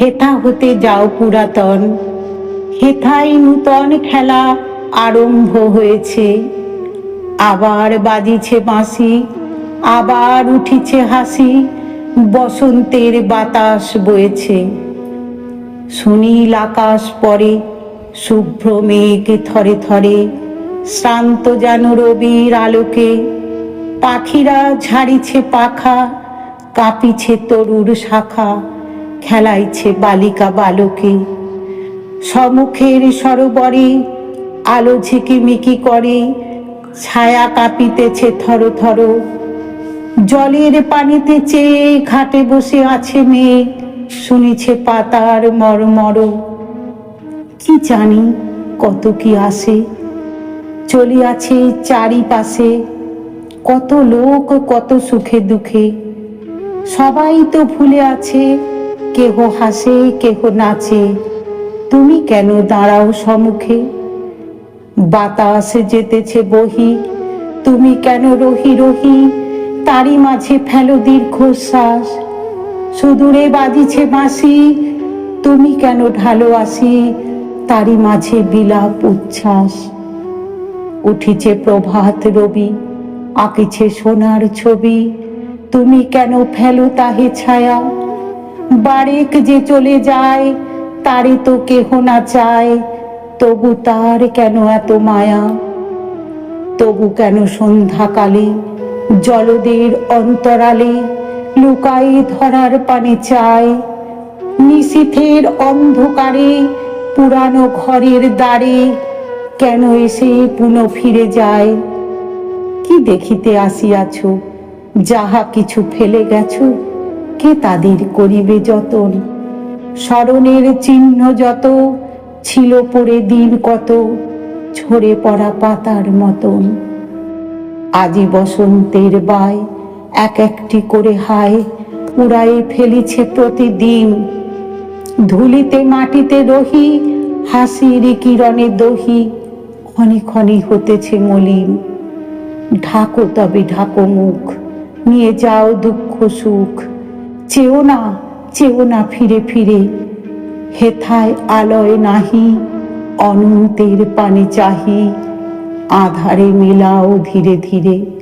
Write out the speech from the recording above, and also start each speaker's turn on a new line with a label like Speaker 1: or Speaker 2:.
Speaker 1: হেথা হতে যাও পুরাতন। হেথাই নূতন খেলা আরম্ভ হয়েছে। আবার বাজিছে বাঁশি, আবার উঠিছে হাসি, বসন্তের বাতাস বয়েছে। সুনীল আকাশ পরে, শুভ্র মেঘ থরে থরে, শ্রান্ত যেন রবির আলোকে, পাখিরা ঝাড়িছে পাখা কাঁপিছে তরুর শাখা, খেলাইছে বালিকা বালকে। সমুখের সরোবরে আলো ঝিকিমিকি করে, ছায়া কাঁপিতেছে থর থর। জলের পানিতে চেয়ে ঘাটে বসে আছে মেয়ে শুনিছে পাতার মরমর। কি জানি কত কি আসে, চলিয়াছে চারিপাশে, কত লোক কত সুখে দুঃখে। সবাই তো ভুলে আছে, কেহ হাসে, কেহ নাচে। তুমি কেন দাঁড়াও সম্মুখে? বাতাস যেতেছে বহি, তুমি কেন রহি রহি? তারই মাঝে ফেলো দীর্ঘশ্বাস। সুদূরে বাজিছে বাঁশি তুমি কেন ঢালো আসি? তারই মাঝে বিলাপ উচ্ছ্বাস। উঠিছে প্রভাত রবি, আঁকিছে সোনার ছবি। তুমি কেন ফেলো তাহে ছায়া? বারেক যে চলে যায় তারে তো কেহ না চায়। তবু তার কেন এত মায়া? তবু কেন সন্ধ্যাকালে, জলদের অন্তরালে লুকাই ধরার পানে চায়? নিশীথের অন্ধকারে, পুরানো ঘরের দ্বারে কেন এসে পুনঃ ফিরে যায়? কি দেখিতে আসিয়াছ? যাহা কিছু ফেলে গেছ, কে তাদের করিবে যতন? স্মরণের চিহ্ন যত, ছিল পড়ে দিন কত, ঝরে পড়া পাতার মতন। আজি বসন্তের বাই, এক একটি করে হায়, উড়াই ফেলিছে প্রতিদিন। ধুলিতে মাটিতে রহি, হাসির কিরণে দহি, ক্ষণে ক্ষণে হতেছে মলিন। ঢাকো তবে ঢাকো মুখ নিয়ে যাও দুঃখ সুখ। চেও না চেও না ফিরে ফিরে। হেথায় আলয় নাহি, অনন্তের পানে চাহি। আধারে মেলাও ধীরে ধীরে।